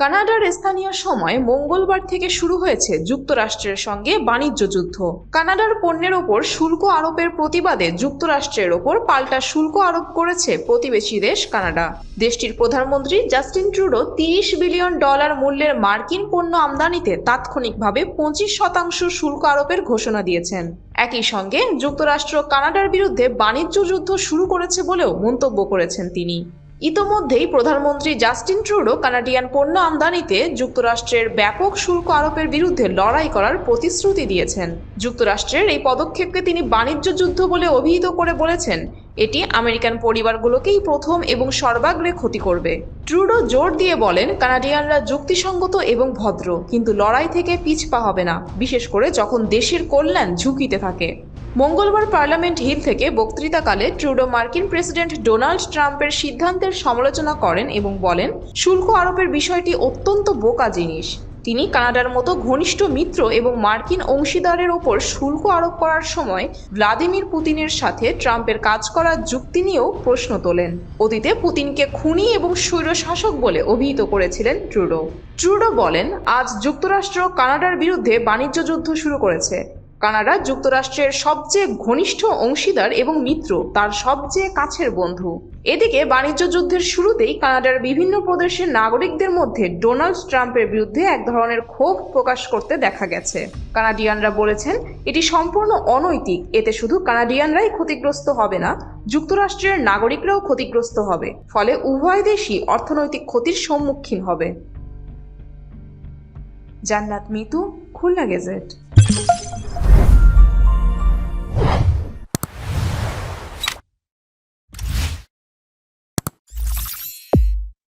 কানাডার স্থানীয় সময় মঙ্গলবার থেকে শুরু হয়েছে যুক্তরাষ্ট্রের সঙ্গে বাণিজ্য যুদ্ধ। কানাডার পণ্যের ওপর শুল্ক আরোপের প্রতিবাদে যুক্তরাষ্ট্রের ওপর পাল্টা শুল্ক আরোপ করেছে প্রতিবেশী দেশ কানাডা। দেশটির প্রধানমন্ত্রী জাস্টিন ট্রুডো তিরিশ বিলিয়ন ডলার মূল্যের মার্কিন পণ্য আমদানিতে তাৎক্ষণিকভাবে পঁচিশ শতাংশ শুল্ক আরোপের ঘোষণা দিয়েছেন। একই সঙ্গে যুক্তরাষ্ট্র কানাডার বিরুদ্ধে বাণিজ্য যুদ্ধ শুরু করেছে বলেও মন্তব্য করেছেন তিনি। ইতোমধ্যেই প্রধানমন্ত্রী জাস্টিন ট্রুডো কানাডিয়ান পণ্য আমদানিতে যুক্তরাষ্ট্রের ব্যাপক শুল্ক আরোপের বিরুদ্ধে লড়াই করার প্রতিশ্রুতি দিয়েছেন। যুক্তরাষ্ট্রের এই পদক্ষেপকে তিনি বাণিজ্য যুদ্ধ বলে অভিহিত করে বলেছেন। এটি আমেরিকান পরিবারগুলোকেই প্রথম এবং সর্বাগ্রে ক্ষতি করবে। ট্রুডো জোর দিয়ে বলেন, কানাডিয়ানরা যুক্তিসঙ্গত এবং ভদ্র, কিন্তু লড়াই থেকে পিছপা হবে না, বিশেষ করে যখন দেশের কল্যাণ ঝুঁকিতে থাকে। মঙ্গলবার পার্লামেন্ট হিল থেকে বক্তৃতাকালে ট্রুডো মার্কিন প্রেসিডেন্ট ডোনাল্ড ট্রাম্পের সিদ্ধান্তের সমালোচনা করেন এবং বলেন, শুল্ক আরোপের বিষয়টি অত্যন্ত বোকা জিনিস। তিনি কানাডার মতো ঘনিষ্ঠ মিত্র এবং মার্কিন অংশীদারের ওপর শুল্ক আরোপ করার সময় ভ্লাদিমির পুতিনের সাথে ট্রাম্পের কাজ করার যুক্তি নিয়েও প্রশ্ন তোলেন। অতীতে পুতিনকে খুনি এবং স্বৈরশাসক বলে অভিহিত করেছিলেন ট্রুডো। ট্রুডো বলেন, আজ যুক্তরাষ্ট্র কানাডার বিরুদ্ধে বাণিজ্য যুদ্ধ শুরু করেছে। কানাডা যুক্তরাষ্ট্রের সবচেয়ে ঘনিষ্ঠ অংশীদার এবং মিত্র, তার সবচেয়ে কাছের বন্ধু। এদিকে বাণিজ্য যুদ্ধের শুরুতেই কানাডার বিভিন্ন প্রদেশের নাগরিকদের মধ্যে ডোনাল্ড ট্রাম্পের বিরুদ্ধে এক ধরনের ক্ষোভ প্রকাশ করতে দেখা গেছে। কানাডিয়ানরা বলেছেন, এটি সম্পূর্ণ অনৈতিক। এতে শুধু কানাডিয়ানরাই ক্ষতিগ্রস্ত হবে না, যুক্তরাষ্ট্রের নাগরিকরাও ক্ষতিগ্রস্ত হবে। ফলে উভয় দেশই অর্থনৈতিক ক্ষতির সম্মুখীন হবে। জান্নাত মিতু, খুলনা গেজেট।